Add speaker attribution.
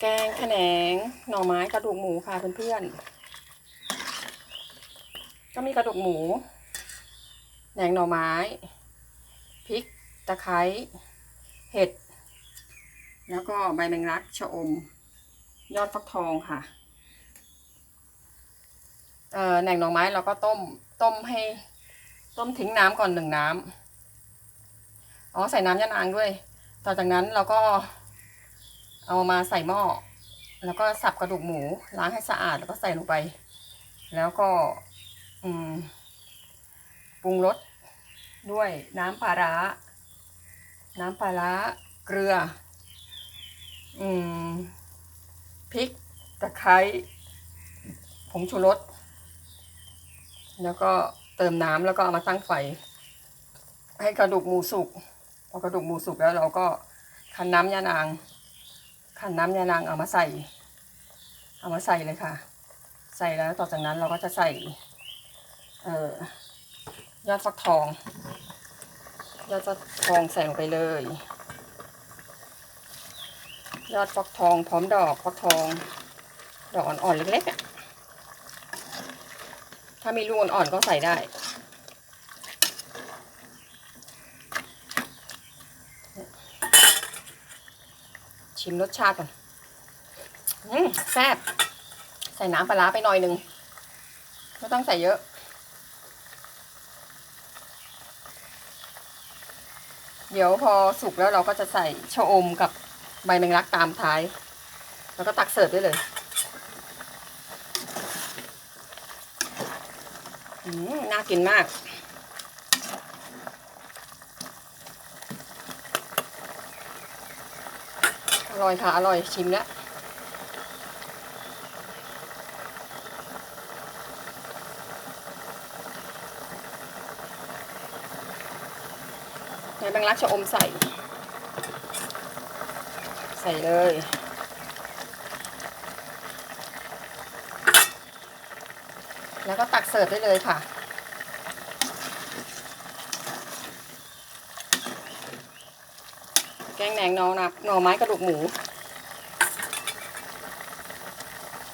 Speaker 1: แกงแขนงหน่อไม้กระดูกหมูค่ะเพื่อนๆ ก็มีกระดูกหมูแหนงหน่อไม้พริกตะไคร้เห็ด แล้วก็ใบแมงลักชะอม ยอดฟักทองค่ะเอ่อแหนงหน่อไม้เราก็ต้มต้มให้ต้มทิ้งน้ำก่อนหนึ่งน้ำอ๋อใส่น้ำยะนางด้วย ต่อจากนั้นเราก็ เอามาใส่หม้อ แล้วก็สับกระดูกหมูล้างให้สะอาดแล้วก็ใส่ลงไป แล้วก็อืมปรุงรสด้วยน้ำปลาร้า น้ำปลาร้าเกลืออืมพริกตะไคร้ผงชูรส แล้วก็เติมน้ำแล้วก็เอามาตั้งไฟ ให้กระดูกหมูสุกพอกระดูกหมูสุกแล้วเราก็คั้นน้ำยานาง คั้นน้ำยานางเอามาใส่ เอามาใส่เลยค่ะ ใส่แล้วต่อจากนั้นเราก็จะใส่เอ่อยอดฟักทองยอดฟักทองใส่ลงไปเลย ยอดฟักทองพร้อมดอกฟักทอง ดอกอ่อนๆเล็กๆอะถ้ามีลูกอ่อนๆก็ใส่ได้ ชิมรสชาติก่อนอืมแซ่บใส่น้ำปลาร้าไปหน่อยหนึ่งไม่ต้องใส่เยอะ เดี๋ยวพอสุกแล้วเราก็จะใส่ชะอมกับใบแมงลักตามท้าย แล้วก็ตักเสิร์ฟได้เลยอืมน่ากินมาก ร่อยค่ะ อร่อยชิมแล้วในแบงลักชะอมใส่ ใส่เลยแล้วก็ตักเสิร์ฟได้เลยค่ะ แกงแหนงหนอนับหน่อไม้กระดูกหมู